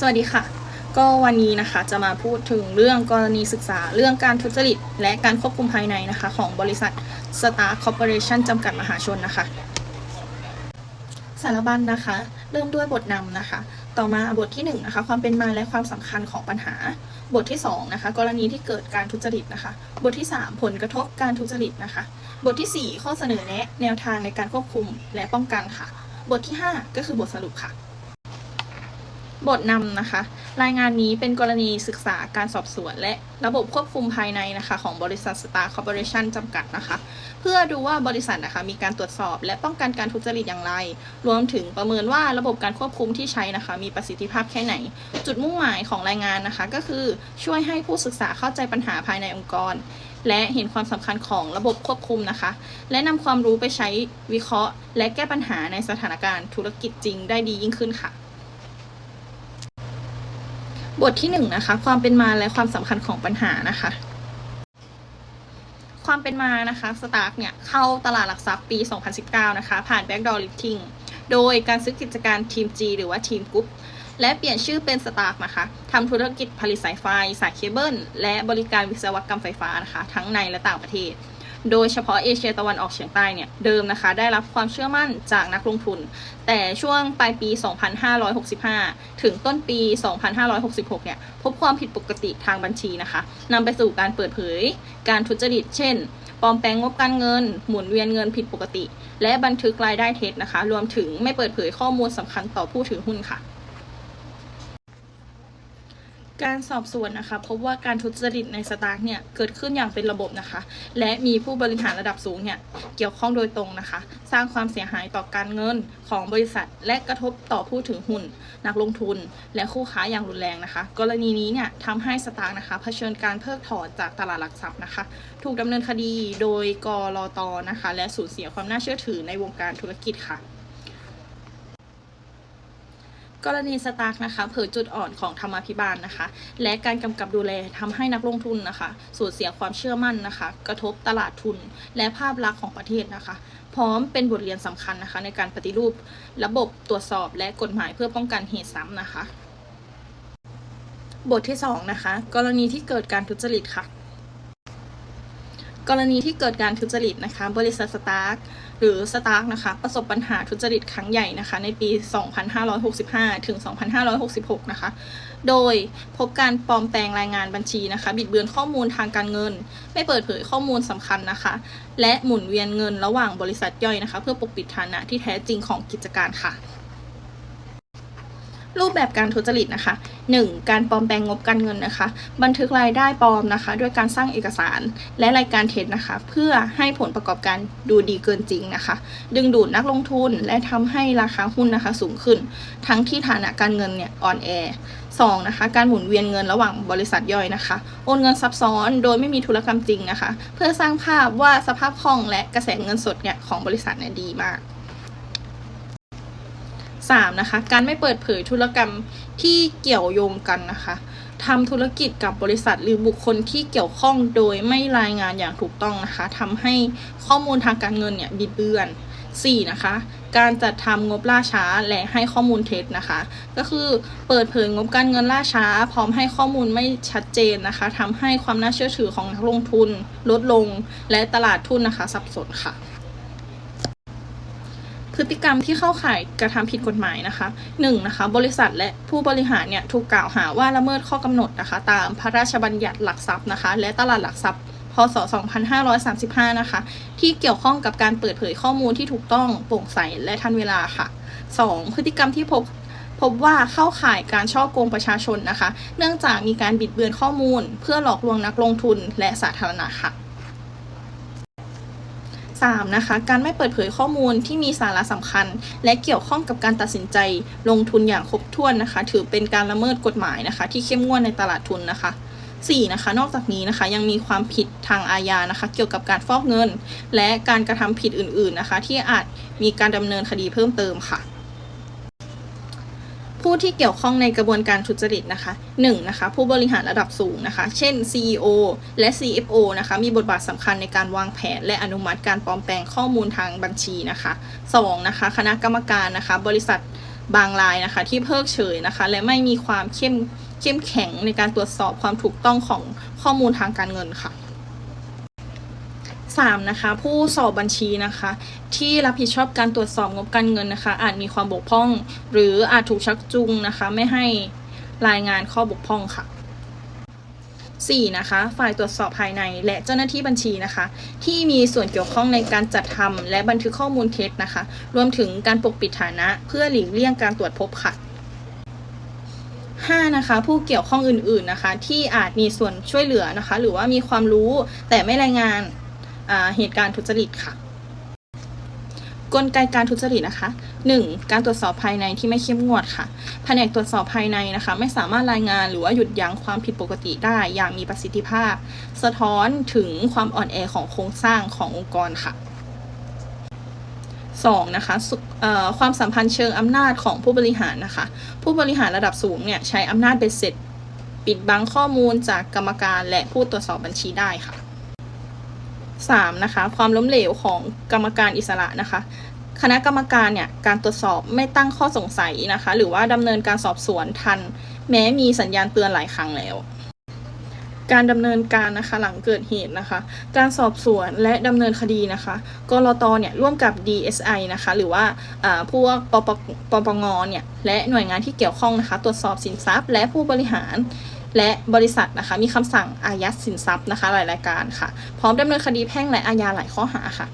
สวัสดีค่ะ ก็วันนี้นะคะจะมาพูดถึงเรื่องกรณีศึกษาเรื่องการทุจริต และการควบคุมภายในนะคะของบริษัท Star Corporation จำกัดมหาชนนะคะ สารบัญนะคะ เริ่มด้วยบทนำนะคะ ต่อมาบทที่1นะคะความเป็นมาและความสำคัญของปัญหา บทที่2นะคะกรณีที่เกิดการทุจริตนะคะ บทที่ 3 ผลกระทบการทุจริตนะคะ บททีสี่4 ข้อเสนอแนะ แนวทางในการควบคุมและป้องกันค่ะ บทที่ 5 ก็คือบทสรุปค่ะ บทนำนะคะ รายงานนี้เป็นกรณีศึกษาการสอบสวน และระบบควบคุมภายในนะคะของบริษัท Star Corporation จำกัดนะคะ เพื่อดูว่าบริษัทนะคะมีการตรวจสอบ และป้องกันการทุจริตอย่างไร รวมถึงประเมินว่าระบบการควบคุมที่ใช้นะคะ มีประสิทธิภาพแค่ไหน จุดมุ่งหมายของรายงานนะคะ ก็คือช่วยให้ผู้ศึกษาเข้าใจปัญหาภายในองค์กร และเห็นความสำคัญของระบบควบคุมนะคะ และนำความรู้ไปใช้วิเคราะห์ และแก้ปัญหาในสถานการณ์ธุรกิจจริงได้ดียิ่งขึ้นค่ะ บทที่1นงนะคะ ความเป็นมาและความสำคัญของปัญหานะคะ ความเป็นมานะคะสตาร์กเนี่ย เข้าตลาดหลักทรัพย์ปี 2019 นะคะ ผ่าน Backdoor Listing โดยการซื้อกิจการทีม G หรือว่าทีมกรุ๊ปและเปลี่ยนชื่อเป็นสตาร์กนะคะทำธุรกิจผลิตสายไฟ สายเคเบิล และบริการวิศวกรรมไฟฟ้านะคะ ทั้งในและต่างประเทศ โดยเฉพาะเอเชียตะวันออกเฉียงใต้เนี่ยเดิมนะคะได้รับความเชื่อมั่นจากนักลงทุน แต่ช่วงปลายปี 2565 ถึงต้นปี 2566 เนี่ยพบความผิดปกติทางบัญชีนะคะนำไปสู่การเปิดเผย การทุจริต เช่นปลอมแปลงงบการเงิน หมุนเวียนเงินผิดปกติ และบันทึกรายได้เท็จนะคะ รวมถึงไม่เปิดเผยข้อมูลสำคัญต่อผู้ถือหุ้นค่ะ การสอบสวนนะคะพบว่าการทุจริตในสตาร์กเนี่ยเกิดขึ้นอย่างเป็นระบบนะคะ และมีผู้บริหารระดับสูงเนี่ยเกี่ยวข้องโดยตรงนะคะ สร้างความเสียหายต่อการเงินของบริษัท และกระทบต่อผู้ถือหุ้น นักลงทุน และคู่ค้าอย่างรุนแรงนะคะ กรณีนี้เนี่ยทำให้สตาร์กนะคะเผชิญการเพิกถอนจากตลาดหลักทรัพย์นะคะ ถูกดำเนินคดีโดยกรอตนะคะ และสูญเสียความน่าเชื่อถือในวงการธุรกิจค่ะ กรณีสตาร์กนะคะเผยจุดอ่อนของธรรมาภิบาลนะคะ และการกำกับดูแลทำให้นักลงทุนนะคะสูญเสียความเชื่อมั่นนะคะ กระทบตลาดทุน และภาพลักษณ์ของประเทศนะคะ พร้อมเป็นบทเรียนสำคัญนะคะ ในการปฏิรูป ระบบตรวจสอบและกฎหมายเพื่อป้องกันเหตุซ้ำนะคะ บทที่2นะคะกรณีที่เกิดการทุจริตค่ะกรณีที่เกิดการทุจริตนะคะ บริษัทสตาร์ก หรือสตาร์กนะคะ ประสบปัญหาทุจริตครั้งใหญ่นะคะ ในปี 2565 ถึง 2566 นะคะ โดยพบการปลอมแปลงรายงานบัญชีนะคะ บิดเบือนข้อมูลทางการเงิน ไม่เปิดเผยข้อมูลสำคัญนะคะ และหมุนเวียนเงินระหว่างบริษัทย่อยนะคะ เพื่อปกปิดฐานะที่แท้จริงของกิจการค่ะ รูปแบบการทุจริตนะคะ 1. การปลอมแปลงงบการเงินนะคะ บันทึกรายได้ปลอมนะคะ ด้วยการสร้างเอกสารและรายการเท็จนะคะ เพื่อให้ผลประกอบการดูดีเกินจริงนะคะ ดึงดูดนักลงทุนและทำให้ราคาหุ้นนะคะสูงขึ้น ทั้งที่ฐานะการเงินเนี่ยอ่อนแอ 2. นะคะ การหมุนเวียนเงินระหว่างบริษัทย่อยนะคะ โอนเงินซับซ้อนโดยไม่มีธุรกรรมจริงนะคะ เพื่อสร้างภาพว่าสภาพคล่องและกระแสเงินสดเนี่ยของบริษัทเนี่ยดีมาก 3. นะคะ การไม่เปิดเผยธุรกรรมที่เกี่ยวโยงกันนะคะทำธุรกิจกับบริษัทหรือบุคคลที่เกี่ยวข้องโดยไม่รายงานอย่างถูกต้องนะคะทำให้ข้อมูลทางการเงินเนี่ยบิดเบือน 4. นะคะ การจัดทำงบล่าช้าและให้ข้อมูลเท็จนะคะ ก็คือเปิดเผยงบการเงินล่าช้า พร้อมให้ข้อมูลไม่ชัดเจนนะคะทำให้ความน่าเชื่อถือของนักลงทุนลดลง และตลาดทุนนะคะ สับสนค่ะ พฤติกรรมที่เข้าข่ายกระทำผิดกฎหมายนะคะ1นงนะคะบริษัทและผู้บริหารเนี่ยถูกกล่าวหาว่าละเมิดข้อกำหนดนะคะ ตามพระราชบัญญัติหลักทรัพย์นะคะ และตลาดหลักทรัพย์พศ 2535 นะคะ ที่เกี่ยวข้องกับการเปิดเผยข้อมูลที่ถูกต้องโปร่งใสและทันเวลาค่ะ 2. พฤติกรรมที่พบพบว่าเข้าข่ายการช่อโกงประชาชนนะคะ เนื่องจากมีการบิดเบือนข้อมูล เพื่อหลอกลวงนักลงทุนและสาธารณะค่ะ 3. นะคะการไม่เปิดเผยข้อมูลที่มีสาระสำคัญ และเกี่ยวข้องกับการตัดสินใจลงทุนอย่างครบถ้วนนะคะ ถือเป็นการละเมิดกฎหมายนะคะ ที่เข้มงวดในตลาดทุนนะคะ 4. นะคะนอกจากนี้นะคะยังมีความผิดทางอาญานะคะ เกี่ยวกับการฟอกเงิน และการกระทำผิดอื่น ๆนะคะ ที่อาจมีการดำเนินคดีเพิ่มเติมค่ะ ผู้ที่เกี่ยวข้องในกระบวนการทุจริตนะคะ 1. นะคะผู้บริหารระดับสูงนะคะ เช่น CEO และ CFO นะคะมีบทบาทสำคัญในการวางแผน และอนุมัติการปลอมแปลงข้อมูลทางบัญชีนะคะ 2. นะคะคณะกรรมการนะคะบริษัทบางรายนะคะที่เพิกเฉยนะคะ และไม่มีความเข้มเข้มแข็งในการตรวจสอบความถูกต้องของข้อมูลทางการเงินค่ะ 3. นะคะ ผู้สอบบัญชีนะคะ ที่รับผิดชอบการตรวจสอบงบการเงินนะคะ อาจมีความบกพร่อง หรืออาจถูกชักจูงนะคะ ไม่ให้รายงานข้อบกพร่องค่ะ 4. นะคะ ฝ่ายตรวจสอบภายในและเจ้าหน้าที่บัญชีนะคะ ที่มีส่วนเกี่ยวข้องในการจัดทำและบันทึกข้อมูลเท็จนะคะ รวมถึงการปกปิดฐานะ เพื่อหลีกเลี่ยงการตรวจพบค่ะ 5. นะคะ ผู้เกี่ยวข้องอื่นๆนะคะ ที่อาจมีส่วนช่วยเหลือนะคะ หรือว่ามีความรู้แต่ไม่รายงาน เหตุการณ์ทุจริตค่ะ กลไกการทุจริตนะคะ 1. การตรวจสอบภายในที่ไม่เข้มงวดค่ะแผนกตรวจสอบภายในนะคะ ไม่สามารถรายงานหรือว่าหยุดยั้งความผิดปกติได้อย่างมีประสิทธิภาพ สะท้อนถึงความอ่อนแอของโครงสร้างขององค์กรค่ะ 2. นะคะความสัมพันธ์เชิงอำนาจของผู้บริหารนะคะ ผู้บริหารระดับสูงเนี่ยใช้อำนาจเบ็ดเสร็จ ปิดบังข้อมูลจากกรรมการและผู้ตรวจสอบบัญชีได้ค่ะ 3. นะคะความล้มเหลวของกรรมการอิสระนะคะ คณะกรรมการเนี่ยการตรวจสอบไม่ตั้งข้อสงสัยนะคะ หรือว่าดำเนินการสอบสวนทัน แม้มีสัญญาณเตือนหลายครั้งแล้ว การดำเนินการนะคะหลังเกิดเหตุนะคะ การสอบสวนและดำเนินคดีนะคะกรตเนี่ยร่วมกับ DSI นะคะหรือว่าอ่าพวกปปปปงเนี่ยและหน่วยงานที่เกี่ยวข้องนะคะ ตรวจสอบสินทรัพย์ และผู้บริหาร และบริษัทนะคะ มีคำสั่งอายัดสินทรัพย์นะคะหลายรายการค่ะ พร้อมดำเนินคดีแพ่งและอาญาหลายข้อหาค่ะ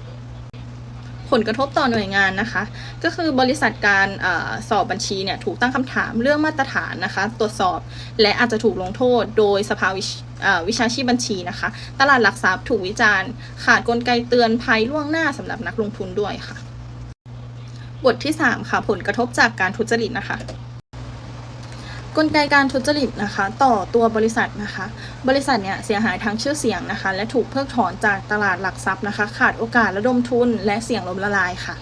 ผลกระทบต่อหน่วยงานนะคะ ก็คือบริษัทการอสอบบัญชีเนี่ยถูกตั้งคำถามเรื่องมาตรฐานนะคะ ตรวจสอบและอาจจะถูกลงโทษโดยสภาวิชาวิชาชีพบัญชีนะคะ ตลาดหลักทรัพย์ถูกวิจารณ์ ขาดกลไกเตือนภัยล่วงหน้าสำหรับนักลงทุนด้วยค่ะ บทที่ 3 ค่ะ ผลกระทบจากการทุจริตนะคะ กลไกการทุจริตนะคะ ต่อตัวบริษัทนะคะ บริษัทเนี่ยเสียหายทางชื่อเสียงนะคะ และถูกเพิกถอนจากตลาดหลักทรัพย์นะคะ ขาดโอกาสระดมทุนและเสี่ยงล้มละลายค่ะ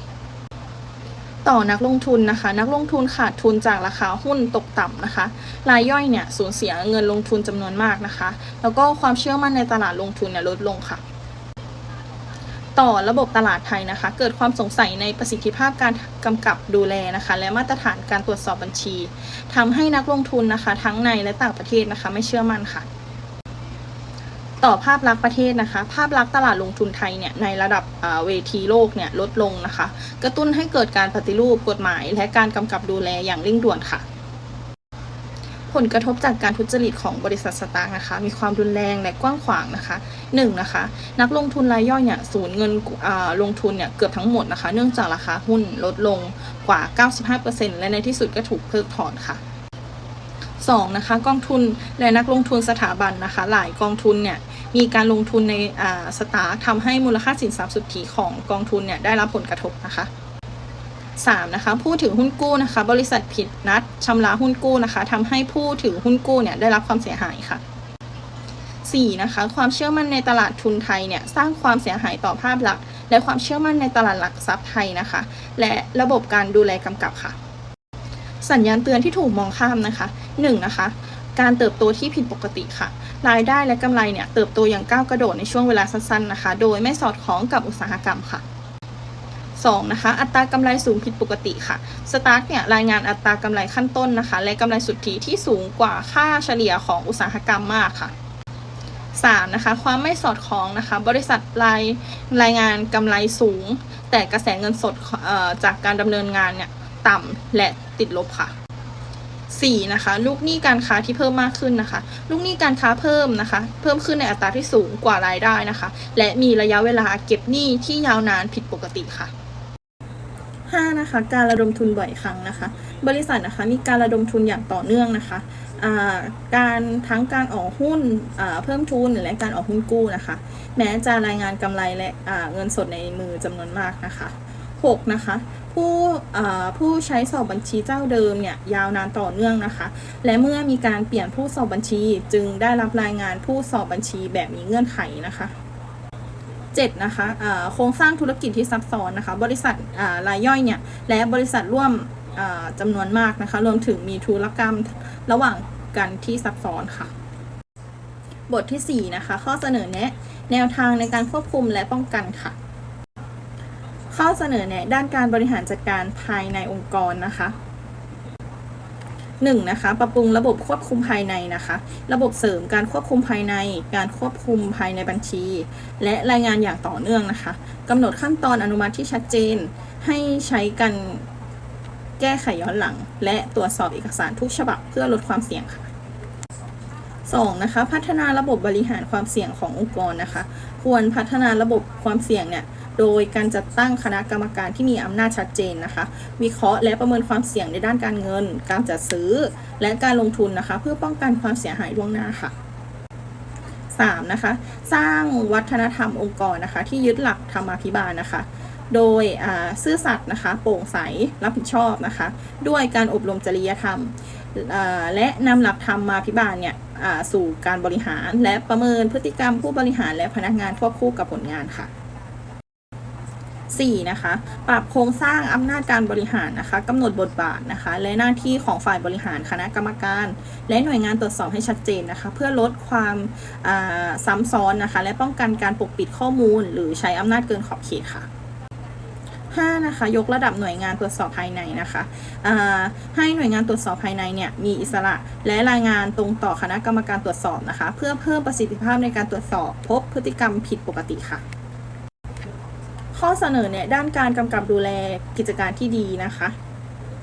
ต่อนักลงทุนนะคะ นักลงทุนขาดทุนจากราคาหุ้นตกต่ำนะคะรายย่อยเนี่ยสูญเสียเงินลงทุนจำนวนมากนะคะ แล้วก็ความเชื่อมั่นในตลาดลงทุนเนี่ยลดลงค่ะ ต่อระบบตลาดไทยนะคะ เกิดความสงสัยในประสิทธิภาพการกำกับดูแลนะคะ และมาตรฐานการตรวจสอบบัญชีทำให้นักลงทุนนะคะ ทั้งในและต่างประเทศนะคะ ไม่เชื่อมั่นค่ะ ต่อภาพลักษณ์ประเทศนะคะ ภาพลักษณ์ตลาดลงทุนไทยเนี่ยในระดับเวทีโลกเนี่ยลดลงนะคะ กระตุ้นให้เกิดการปฏิรูปกฎหมาย และการกำกับดูแลอย่างเร่งด่วนค่ะ ผลกระทบจากการทุจริตของบริษัทสตาร์นะคะ มีความรุนแรงและกว้างขวางนะคะหนึ่งนะคะ นักลงทุนรายย่อยเนี่ยสูญเงินลงทุนเนี่ยเกือบทั้งหมดนะคะ เนื่องจากราคาหุ้นลดลงกว่า 95%และในที่สุดก็ถูกเพิกถอนค่ะ 2 นะคะกองทุนและนักลงทุนสถาบันนะคะ หลายกองทุนเนี่ยมีการลงทุนในสตาร์ทำให้มูลค่าสินทรัพย์สุทธิของกองทุนเนี่ยได้รับผลกระทบนะคะ 3นะคะผู้ถือหุ้นกู้นะคะ บริษัทผิดนัดชำระหุ้นกู้นะคะทำให้ผู้ถือหุ้นกู้เนี่ยได้รับความเสียหายค่ะ 4 นะคะความเชื่อมั่นในตลาดทุนไทยเนี่ยสร้างความเสียหายต่อภาพลักษณ์และความเชื่อมั่นในตลาดหลักทรัพย์ไทยนะคะ และระบบการดูแลกำกับค่ะ สัญญาณเตือนที่ถูกมองข้ามนะคะ 1. นะคะการเติบโตที่ผิดปกติค่ะ รายได้และกำไรเนี่ยเติบโตอย่างก้าวกระโดดในช่วงเวลาสั้นๆนะคะ โดยไม่สอดคล้องกับอุตสาหกรรมค่ะ 2. นะคะอัตรากำไรสูงผิดปกติค่ะสตาร์ทเนี่ยรายงานอัตรากำไรขั้นต้นนะคะ และกำไรสุทธิที่สูงกว่าค่าเฉลี่ยของอุตสาหกรรมมากค่ะ 3. นะคะความไม่สอดคล้องนะคะ บริษัทรายรายงานกำไรสูง แต่กระแสเงินสดจากการดำเนินงานเนี่ยต่ำและติดลบค่ะ 4. นะคะลูกหนี้การค้าที่เพิ่มมากขึ้นนะคะ ลูกหนี้การค้าเพิ่มนะคะ เพิ่มขึ้นในอัตราที่สูงกว่ารายได้นะคะ และมีระยะเวลาเก็บหนี้ที่ยาวนานผิดปกติค่ะ 5. นะคะการระดมทุนบ่อยครั้งนะคะ บริษัทนะคะมีการระดมทุนอย่างต่อเนื่องนะคะการทั้งการออกหุ้นเพิ่มทุนและการออกหุ้นกู้นะคะ แม้จะรายงานกำไรและเงินสดในมือจำนวนมากนะคะ 6. นะคะผู้ผู้ใช้สอบบัญชีเจ้าเดิมเนี่ยยาวนานต่อเนื่องนะคะ และเมื่อมีการเปลี่ยนผู้สอบบัญชีจึงได้รับรายงานผู้สอบบัญชีแบบมีเงื่อนไขนะคะ 7นะคะโครงสร้างธุรกิจที่ซับซ้อนนะคะ บริษัทรายย่อยเนี่ยและบริษัทร่วมจำนวนมากนะคะ รวมถึงมีธุรกรรมระหว่างกันที่ซับซ้อนค่ะ บทที่ 4 นะคะ ข้อเสนอแนะแนวทางในการควบคุมและป้องกันค่ะ ข้อเสนอแนะด้านการบริหารจัดการภายในองค์กรนะคะ 1. นะคะปรับปรุงระบบควบคุมภายในนะคะ ระบบเสริมการควบคุมภายใน การควบคุมภายในบัญชี และรายงานอย่างต่อเนื่องนะคะกำหนดขั้นตอนอนุมัติที่ชัดเจน ให้ใช้กันแก้ไขย้อนหลัง และตรวจสอบเอกสารทุกฉบับเพื่อลดความเสี่ยงค่ะ 2. นะคะ พัฒนาระบบบริหารความเสี่ยงขององค์กรนะคะ ควรพัฒนาระบบความเสี่ยงเนี่ย โดยการจัดตั้งคณะกรรมการที่มีอำนาจชัดเจนนะคะ วิเคราะห์และประเมินความเสี่ยงในด้านการเงิน การจัดซื้อ และการลงทุนนะคะ เพื่อป้องกันความเสียหายล่วงหน้าค่ะ 3. นะคะ สร้างวัฒนธรรมองค์กรนะคะ ที่ยึดหลักธรรมาภิบาลนะคะโดยซื่อสัตย์นะคะโปร่งใสรับผิดชอบนะคะ ด้วยการอบรมจริยธรรม และนำหลักธรรมมาพิบาลเนี่ยสู่การบริหาร และประเมินพฤติกรรมผู้บริหารและพนักงานควบคู่กับผลงานค่ะ 4. นะคะปรับโครงสร้างอำนาจการบริหารนะคะกำหนดบทบาทนะคะ และหน้าที่ของฝ่ายบริหารคณะกรรมการ และหน่วยงานตรวจสอบให้ชัดเจนนะคะ เพื่อลดความซ้ำซ้อนนะคะ และป้องกันการปกปิดข้อมูล หรือใช้อำนาจเกินขอบเขตค่ะ 5. นะคะยกระดับหน่วยงานตรวจสอบภายในนะคะให้หน่วยงานตรวจสอบภายในเนี่ยมีอิสระและรายงานตรงต่อคณะกรรมการตรวจสอบนะคะ เพื่อเพิ่มประสิทธิภาพในการตรวจสอบ พบพฤติกรรมผิดปกติค่ะ ข้อเสนอเนี่ยด้านการกำกับดูแลกิจการที่ดีนะคะ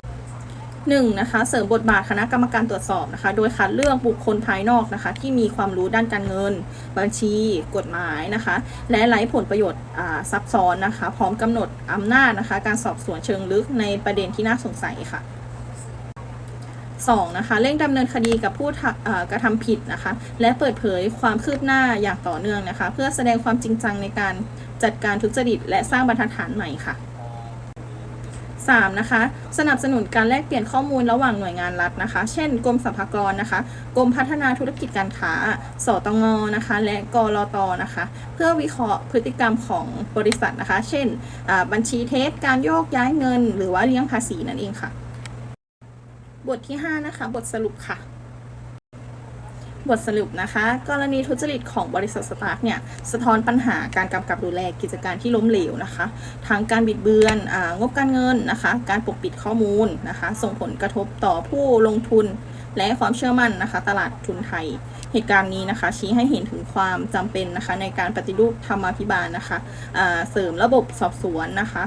1. นะคะเสริมบทบาทคณะกรรมการตรวจสอบนะคะ โดยคัดเลือกบุคคลภายนอกนะคะ ที่มีความรู้ด้านการเงิน บัญชี กฎหมายนะคะ และไร้ผลประโยชน์อ่าซับซ้อนนะคะ พร้อมกำหนดอำนาจนะคะ การสอบสวนเชิงลึกในประเด็นที่น่าสงสัยค่ะ 2. นะคะเร่งดำเนินคดีกับผู้กระทำผิดนะคะ และเปิดเผยความคืบหน้าอย่างต่อเนื่องนะคะ เพื่อแสดงความจริงจังในการจัดการทุจริต และสร้างบรรทัดฐานใหม่ค่ะ 3. นะคะสนับสนุนการแลกเปลี่ยนข้อมูลระหว่างหน่วยงานรัฐนะคะ เช่น กรมสรรพากรนะคะกรมพัฒนาธุรกิจการค้า สตงนะคะ และกรอตนะคะ เพื่อวิเคราะห์พฤติกรรมของบริษัทนะคะ เช่นบัญชีเท็จการโยกย้ายเงิน หรือว่าเลี้ยงภาษีนั่นเองค่ะ บทที่ 5 นะคะ บทสรุปค่ะ บทสรุปนะคะ กรณีทุจริตของบริษัทสตาร์ทเนี่ยสะท้อนปัญหาการกำกับดูแลกิจการที่ล้มเหลวนะคะทั้งการบิดเบือนองบการเงินนะคะ การปกปิดข้อมูลนะคะ ส่งผลกระทบต่อผู้ลงทุน และความเชื่อมั่นนะคะตลาดทุนไทย เหตุการณ์นี้นะคะชี้ให้เห็นถึงความจำเป็นนะคะในการปฏิรูปธรรมาภิบาลนะคะเสริมระบบสอบสวนนะคะ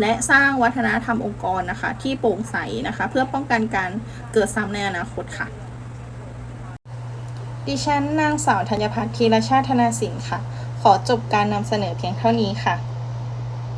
และสร้างวัฒนธรรมองค์กรนะคะที่โปร่งใสนะคะเพื่อป้องกันการเกิดซ้ำในอนาคตค่ะ ดิฉันนางสาวธัญพัฒน์ธีรชาติธนาสินค่ะ ขอจบการนำเสนอเพียงเท่านี้ค่ะ